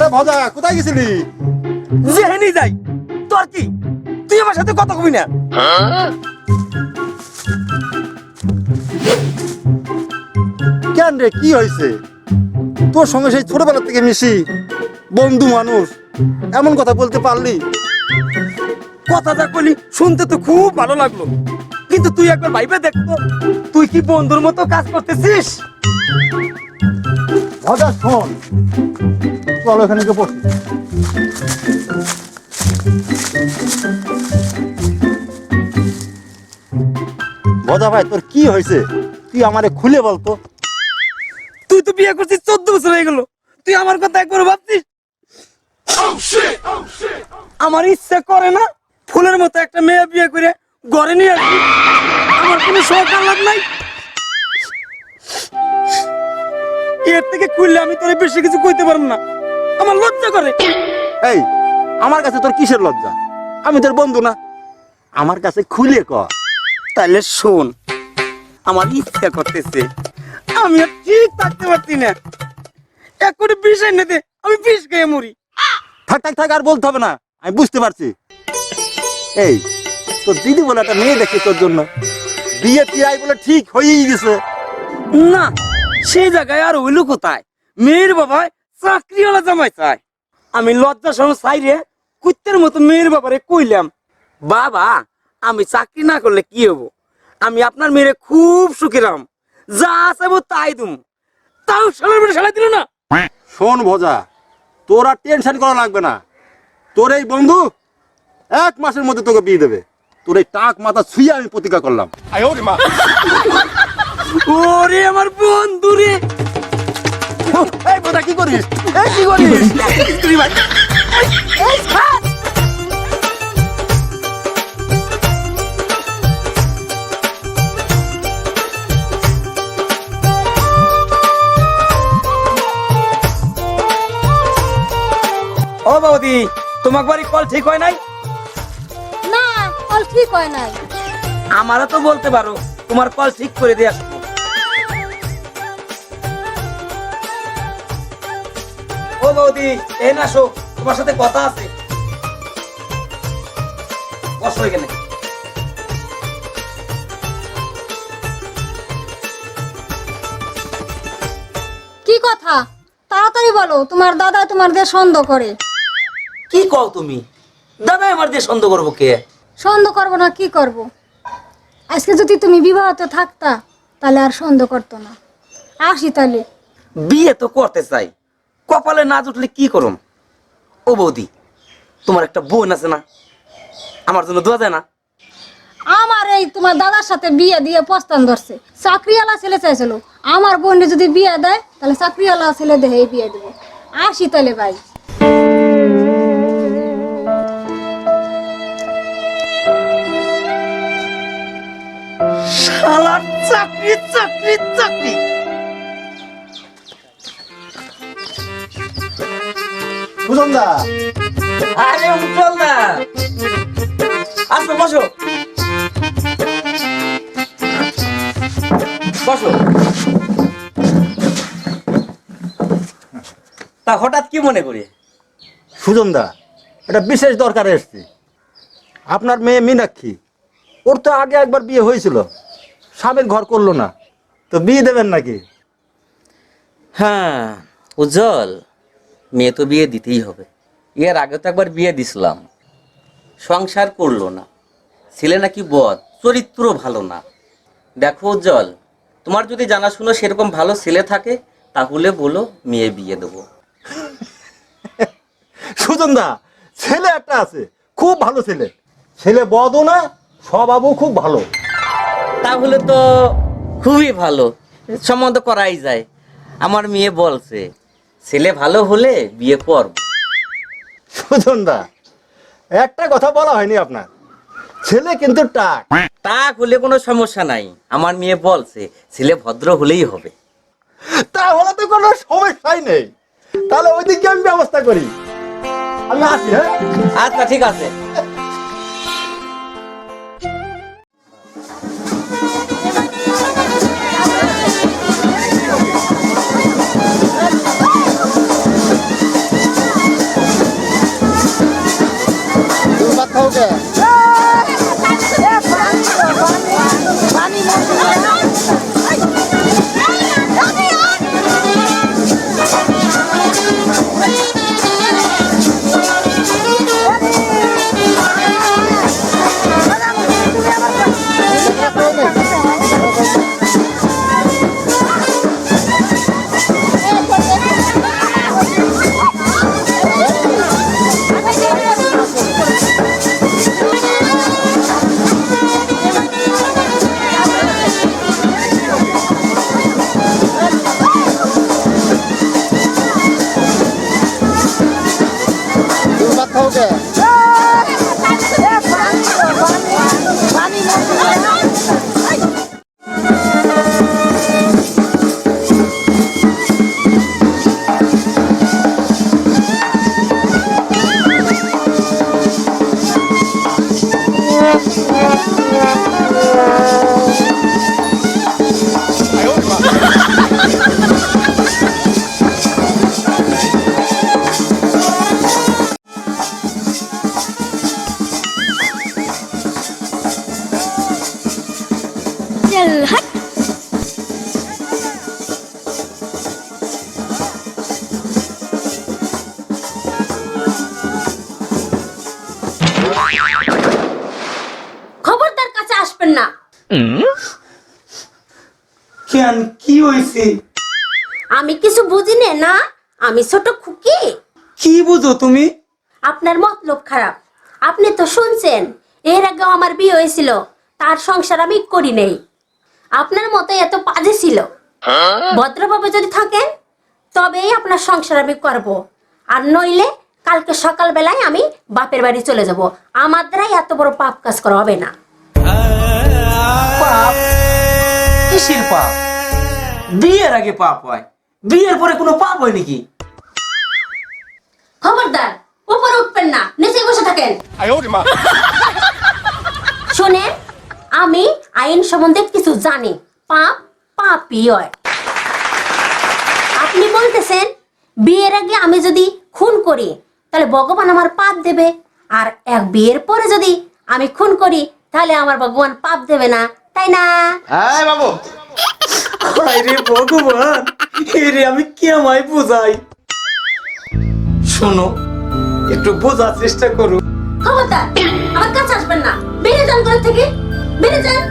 আরে ভজা কোথায় গেছিলি? যেহেনি যাই। তোর কি? তুই আমার সাথে কথা কবি না? কেন রে কি হয়েছে? তোর সঙ্গে সেই ছোটবেলা থেকে মিশি বন্ধু মানুষ এমন কথা বলতে পারলি? কথা যা করলি শুনতে তো খুব ভালো লাগল। কিন্তু তুই একবার ভাইবে দেখতো তুই কি বন্ধুর মতো কাজ করতেছিস? শোন। চল ওখানে গিয়ে বসি। ভজা ভাই তোর কি হয়েছে? তুই আমারে খুলে বলতো তুই তো বিয়ে করছিস চোদ্দ বছর হয়ে গেল। তুই আমার কথা একবার ভাবছিস আমার ইচ্ছা করে না ফুলের মতো একটা মেয়ে বিয়ে করে ঘরে নিয়ে আসবি। আমার কোনো শখ আহ্লাদ নাই। এর থেকে খুললে আমি তোর বেশি কিছু কইতে পারব না। আমার লজ্জা করে। এই আমার কাছে তোর কিসের লজ্জা? আমি তোর বন্ধু না। আমার কাছে খুলে ক। তাহলে শোন আমার ইচ্ছা করতেছে আমি আর ঠিক থাকতে পারছি না। এক করে বিষ এনে দে আমি বিষ খেয়ে মরি। থাক থাক থাক আর বলতে হবে না। আমি বুঝতে পারছি। এই তোর দিদি বলে একটা মেয়ে দেখে তোর জন্য। বিয়ে টিআই বলে ঠিক হয়েই গেছে। না সেই জায়গায় আর হইল কোথায়? মেয়ের বাবা চাকরিওয়ালা জামাই চায়। আমি লজ্জা সহ চাই রে কুত্তের মতো মেয়ের বাবারে কইলাম বাবা আমি চাকরি না করলে কি হব? আমি আপনার মেয়েরে খুব সুখী রাম যা চাইব তাই দুম। তাও সালের বেড়ে সালাই দিল না? শোন ভজা তোর আর টেনশন করা লাগবে না। তোর এই বন্ধু এক মাসের মধ্যে তোকে বিয়ে দেবে। তোর এই টাক মাথা ছুঁয়ে আমি প্রতিজ্ঞা করলাম। ওরে আমার বন্ধু রে। এই ভজা কি করিস? এই কি করিস? স্ত্রী ভাই। ও বৌদি তোমার বাড়ি কল ঠিক হয় নাই? না কল ঠিক হয় নাই। আমারও তো বলতে পারো তোমার কল ঠিক করে দিয়ে বৌদি এই না আসো তোমার সাথে কথা আছে। বসো এখানে। কি কথা? তাড়াতাড়ি বলো তোমার দাদা তোমার দিয়ে সন্দেহ করে। কি কও তুমি? দাদা আমার দিয়ে সন্দেহ করব কে? সন্দেহ করব না কি করব। আজকে যদি তুমি বিবাহতে থাকতা তাহলে আর সন্দেহ করতো না। আসি তাহলে। বিয়ে তো করতে চাই। কপালে না জুটলে কি করুম? ও বৌদি তোমার একটা বোন আছে না? আমার জন্য দোয়া যায় না? আমার এই তোমার দাদার সাথে বিয়ে দিয়ে পস্তান ধরছে। চাকরিওয়ালা ছেলে চাইছিল। আমার বোনে যদি বিয়ে দেয় তাহলে চাকরিওয়ালা ছেলে দেহে বিয়ে দেবো। আসি তাহলে ভাই। শালার চাকরি চাকরি চাকরি। সুজনদা আরে উঠল না আসো বসো। বসো। তা হঠাৎ কি মনে করি? সুজনদা এটা বিশেষ দরকারে এসছি। আপনার মেয়ে মীনাক্ষী ওর তো আগে একবার বিয়ে হয়েছিল। স্বামীর ঘর করল না। তো বিয়ে দেবেন নাকি? হ্যাঁ উজ্জ্বল। মেয়ে তো বিয়ে দিতেই হবে। এর আগে তো একবার বিয়ে দিছিলাম। সংসার করল না। ছেলে নাকি বদ চরিত্র ভালো না। দেখো উজ্জ্বল তোমার যদি জানাশুনো সেরকম ভালো ছেলে থাকে তাহলে বলো মেয়ে বিয়ে দেবো। সুজনদা ছেলে একটা আছে খুব ভালো ছেলে। ছেলে বদও না স্বভাবও খুব ভালো। তাহলে তো খুবই ভালো সম্বন্ধ করাই যায়। আমার মেয়ে বলছে ছেলে ভালো হলে বিয়ে করব। সুজনদা একটা কথা বলা হয়নি আপনার। ছেলে কিন্তু টাক। টাক হলে কোনো সমস্যা নাই। আমার মেয়ে বলছে ছেলে ভদ্র হলেই হবে। তাহলে তো কোনো সমস্যাই নেই। তাহলে ওই দিকে আমি ব্যবস্থা করি। আমি আসি হ্যাঁ? আচ্ছা ঠিক আছে। Yeah. কেন? কি হয়েছে? আমি কিছু নে? আমি ছোট খুকি। কি বুঝো তুমি? আপনার মতলব খারাপ। আপনি তো শুনছেন এর আগেও আমার বিয়ে হয়েছিল তার সংসার আমি করি নেই। আপনার মতো এত বাজে ছিল। ভদ্রভাবে যদি থাকেন তবেই আপনার সংসার আমি করব। আর নইলে কালকে সকালবেলায় আমি বাপের বাড়ি চলে যাব। আমার দ্বারাই এত বড় পাপ কাজ করা হবে না। পাপ। কিসের পাপ? বিয়ের আগে পাপ হয়। বিয়ের পরে কোনো পাপ হয় নাকি? খবরদার উপরে উঠবেন না নিচে বসে থাকেন। শোনেন আমি আইন সম্বন্ধে কিছু জানি। পাপ পাপই হয়। আপনি বলতেছেন বিয়ের আগে আমি যদি খুন করি তাহলে ভগবান আমার পাপ দেবে। আর এক বিয়ের পরে যদি আমি খুন করি তাহলে আমার ভগবান পাপ দেবে না তাই না? আরে ভগবান এরে আমি কি আমায় বোঝাই? শোনো একটু বোঝার চেষ্টা করো। খবরদার আমার কাছে আসবেন না। বেড়ে যান ঘর থেকে। বেড়ে যান।